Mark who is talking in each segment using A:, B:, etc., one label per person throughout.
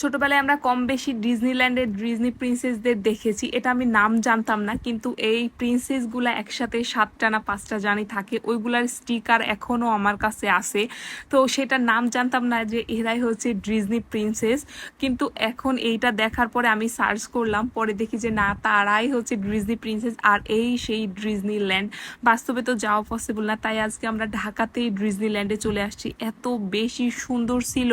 A: ছোটবেলায় আমরা কম বেশি ডিজনিল্যান্ডের ডিজনি প্রিন্সেসদের দেখেছি। এটা আমি নাম জানতাম না, কিন্তু এই প্রিন্সেসগুলা একসাথে সাতটা না পাঁচটা জানি থাকে, ওইগুলার স্টিকার এখনও আমার কাছে আছে। তো সেটা নাম জানতাম না যে এরাই হচ্ছে ডিজনি প্রিন্সেস, কিন্তু এখন এইটা দেখার পরে আমি সার্চ করলাম, পরে দেখি যে না, তারাই হচ্ছে ডিজনি প্রিন্সেস আর এই সেই ডিজনিল্যান্ড। বাস্তবে তো যাওয়া পসিবল না, তাই আজকে আমরা ঢাকাতেই ডিজনিল্যান্ডে চলে আসছি। এত বেশি সুন্দর ছিল।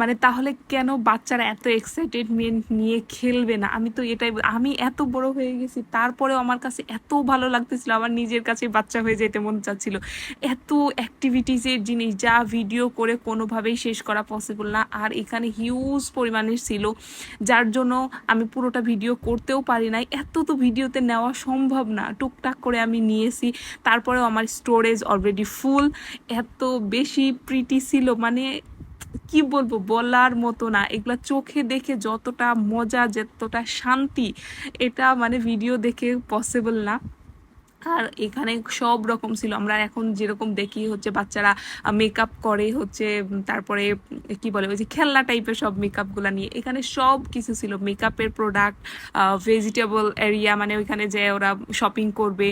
A: মানে তাহলে কেন বাচ্চারা এত এক্সাইটেডমেন্ট নিয়ে খেলবে না? আমি তো এটাই আমি এত বড় হয়ে গেছি, তারপরেও আমার কাছে এত ভালো লাগতেছিল, আমার নিজের কাছে বাচ্চা হয়ে যেতে মন চাচ্ছিল। এত অ্যাক্টিভিটিসের জিনিস যা ভিডিও করে কোনোভাবেই শেষ করা পসিবল না। আর এখানে হিউজ পরিমাণের ছিল, যার জন্য আমি পুরোটা ভিডিও করতেও পারি নাই। এত তো ভিডিওতে নেওয়া সম্ভব না। টুকটাক করে আমি নিয়েছি, তারপরেও আমার স্টোরেজ অলরেডি ফুল এত বেশি প্রিটি ছিল মানে কি বলব বলার মতো না। এগুলা চোখে দেখে যতটা মজা, যতটা শান্তি, এটা মানে ভিডিও দেখে পসিবল না। আর এখানে সব রকম ছিল। আমরা এখন যেরকম দেখি হচ্ছে বাচ্চারা মেকআপ করে হচ্ছে তারপরে কি বলে, ওই যে খেলনা টাইপের সব মেকআপগুলো নিয়ে। এখানে সব কিছু ছিল। মেকআপের প্রোডাক্ট ভেজিটেবল এরিয়া মানে ওইখানে যে ওরা শপিং করবে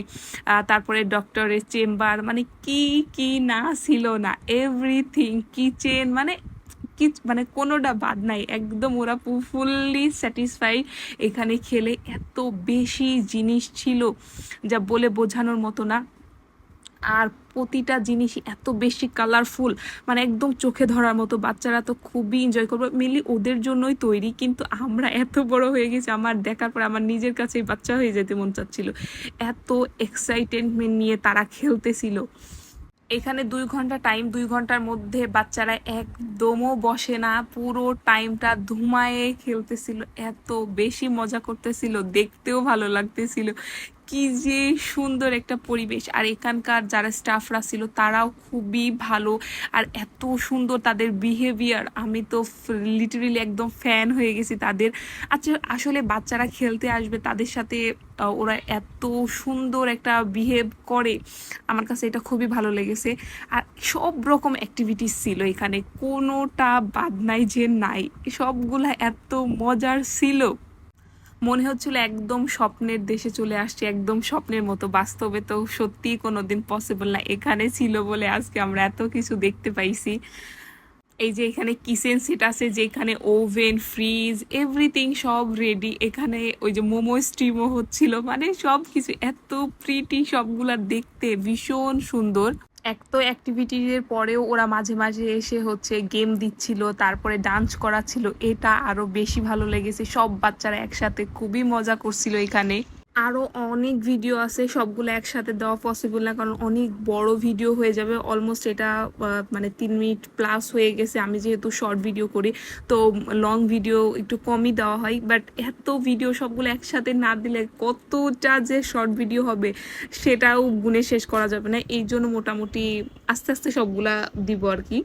A: তারপরে ডক্টরের চেম্বার মানে কি কি না ছিল না। এভরিথিং কিচেন মানে কি মানে কোনোটা বাদ নাই। একদম ওরা ফুললি স্যাটিসফাইড এখানে খেলে। এত বেশি জিনিস ছিল যা বলে বোঝানোর মতো না। আর প্রতিটা জিনিসই এত বেশি কালারফুল মানে একদম চোখে ধরার মতো। বাচ্চারা তো খুবই এনজয় করবে। মেনলি ওদের জন্যই তৈরি, কিন্তু আমরা এত বড় হয়ে গেছি, আমার দেখার পর আমার নিজের কাছেই বাচ্চা হয়ে যেতে মন চাচ্ছিল। এত এক্সাইটেডমেন্ট নিয়ে তারা খেলতেছিল। এখানে দুই ঘণ্টা টাইম দুই ঘণ্টার মধ্যে বাচ্চারা একদমও বসে না। পুরো টাইমটা ধুমায়ে খেলতেছিল, এত বেশি মজা করতেছিল, দেখতেও ভালো লাগতেছিল। কি যে সুন্দর একটা পরিবেশ। আর এখানকার যারা স্টাফরা ছিল, তারাও খুবই ভালো। আর এত সুন্দর তাদের বিহেভিয়ার আমি তো লিটারেলি একদম ফ্যান হয়ে গেছি তাদের। আচ্ছা আসলে বাচ্চারা খেলতে আসবে, তাদের সাথে ওরা এত সুন্দর একটা বিহেভ করে। আমার কাছে এটা খুবই ভালো লেগেছে। আর সব রকম অ্যাক্টিভিটিস ছিল এখানে। কোনোটা বাদ নাই যে নাই। সবগুলা এত মজার ছিল। মনে হচ্ছিল একদম স্বপ্নের দেশে চলে আসছি, একদম স্বপ্নের মতো। বাস্তবে তো সত্যিই কোনোদিন পসিবল না। এখানে ছিল বলে আজকে আমরা এত কিছু দেখতে পাইছি। এই যে এখানে কিচেন সেট আছে, যেখানে ওভেন ফ্রিজ এভরিথিং সব রেডি এখানে ওই যে মোমো স্টিমও হচ্ছিল। মানে সব কিছু এত প্রিটি সবগুলা দেখতে ভীষণ সুন্দর। এক তো অ্যাক্টিভিটির পরেও ওরা মাঝে মাঝে এসে হচ্ছে গেম দিচ্ছিল, তারপরে ডান্স করাচ্ছিল, এটা আরও বেশি ভালো লেগেছে। সব বাচ্চারা একসাথে খুবই মজা করছিল এখানে। আরও অনেক ভিডিও আছে, সবগুলো একসাথে দেওয়া পসিবল না, কারণ অনেক বড় ভিডিও হয়ে যাবে। অলমোস্ট এটা মানে তিন মিনিট প্লাস হয়ে গেছে, আমি যেহেতু শর্ট ভিডিও করি, তো লং ভিডিও একটু কমই দেওয়া হয়। বাট এত ভিডিও সবগুলো একসাথে না দিলে কতটা যে শর্ট ভিডিও হবে, সেটাও গুনে শেষ করা যাবে না। এই জন্য মোটামুটি আস্তে আস্তে সবগুলা দিব আর কি।